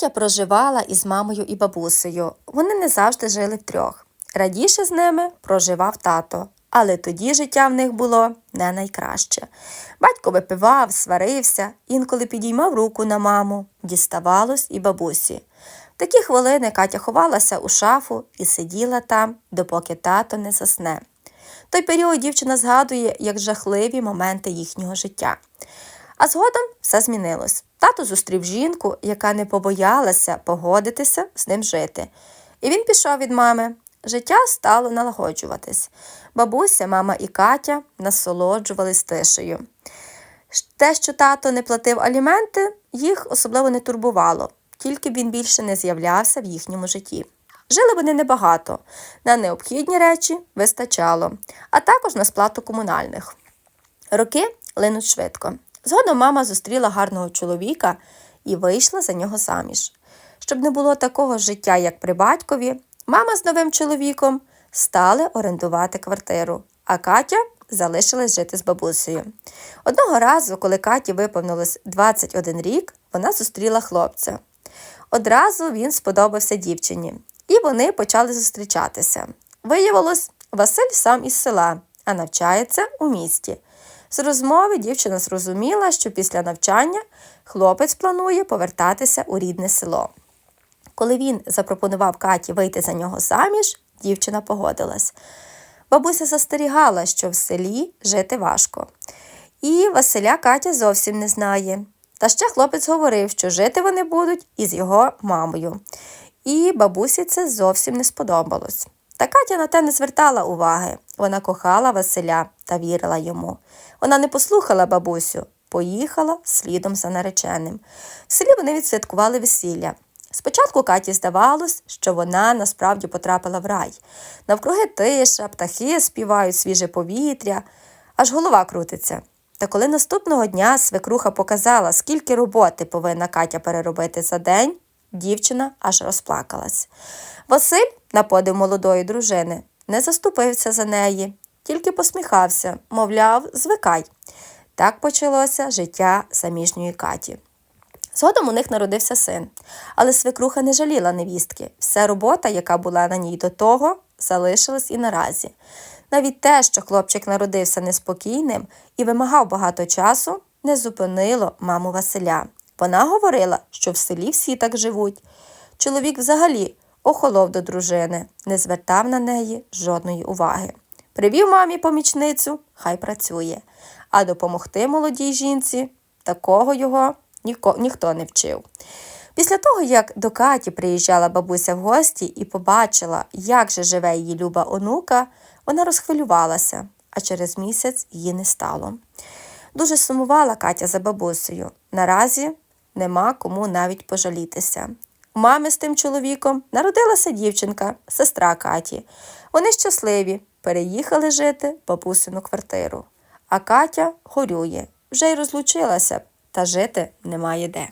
Катя проживала із мамою і бабусею. Вони не завжди жили втрьох. Радіше з ними проживав тато, але тоді життя в них було не найкраще. Батько випивав, сварився, інколи підіймав руку на маму, діставалось і бабусі. В такі хвилини Катя ховалася у шафу і сиділа там, допоки тато не засне. В той період дівчина згадує як жахливі моменти їхнього життя. А згодом все змінилось. Тато зустрів жінку, яка не побоялася погодитися з ним жити. І він пішов від мами. Життя стало налагоджуватись. Бабуся, мама і Катя насолоджувались тишею. Те, що тато не платив аліменти, їх особливо не турбувало, тільки б він більше не з'являвся в їхньому житті. Жили вони небагато, на необхідні речі вистачало, а також на сплату комунальних. Роки линуть швидко. Згодом мама зустріла гарного чоловіка і вийшла за нього заміж. Щоб не було такого життя, як при батькові, мама з новим чоловіком стали орендувати квартиру, а Катя залишилась жити з бабусею. Одного разу, коли Каті виповнилось 21 рік, вона зустріла хлопця. Одразу він сподобався дівчині, і вони почали зустрічатися. Виявилось, Василь сам із села, а навчається у місті. З розмови дівчина зрозуміла, що після навчання хлопець планує повертатися у рідне село. Коли він запропонував Каті вийти за нього заміж, дівчина погодилась. Бабуся застерігала, що в селі жити важко. І Василя Катя зовсім не знає. Та ще хлопець говорив, що жити вони будуть із його мамою. І бабусі це зовсім не сподобалось. Та Катя на те не звертала уваги. Вона кохала Василя та вірила йому. Вона не послухала бабусю, поїхала слідом за нареченим. В селі вони відсвяткували весілля. Спочатку Каті здавалось, що вона насправді потрапила в рай. Навкруги тиша, птахи співають свіже повітря, аж голова крутиться. Та коли наступного дня свекруха показала, скільки роботи повинна Катя переробити за день, дівчина аж розплакалась. Василь, на подив молодої дружини, не заступився за неї, тільки посміхався, мовляв, звикай. Так почалося життя заміжньої Каті. Згодом у них народився син, але свекруха не жаліла невістки. Вся робота, яка була на ній до того, залишилась і наразі. Навіть те, що хлопчик народився неспокійним і вимагав багато часу, не зупинило маму Василя. Вона говорила, що в селі всі так живуть. Чоловік взагалі охолов до дружини, не звертав на неї жодної уваги. Привів мамі помічницю, хай працює, а допомогти молодій жінці такого його ніко, ніхто не вчив. Після того, як до Каті приїжджала бабуся в гості і побачила, як же живе її люба онука, вона розхвилювалася, а через місяць її не стало. Дуже сумувала Катя за бабусею. Наразі нема кому навіть пожалітися. У мами з тим чоловіком народилася дівчинка, сестра Каті. Вони щасливі, переїхали жити в бабусину квартиру. А Катя горює, вже й розлучилася, та жити немає де.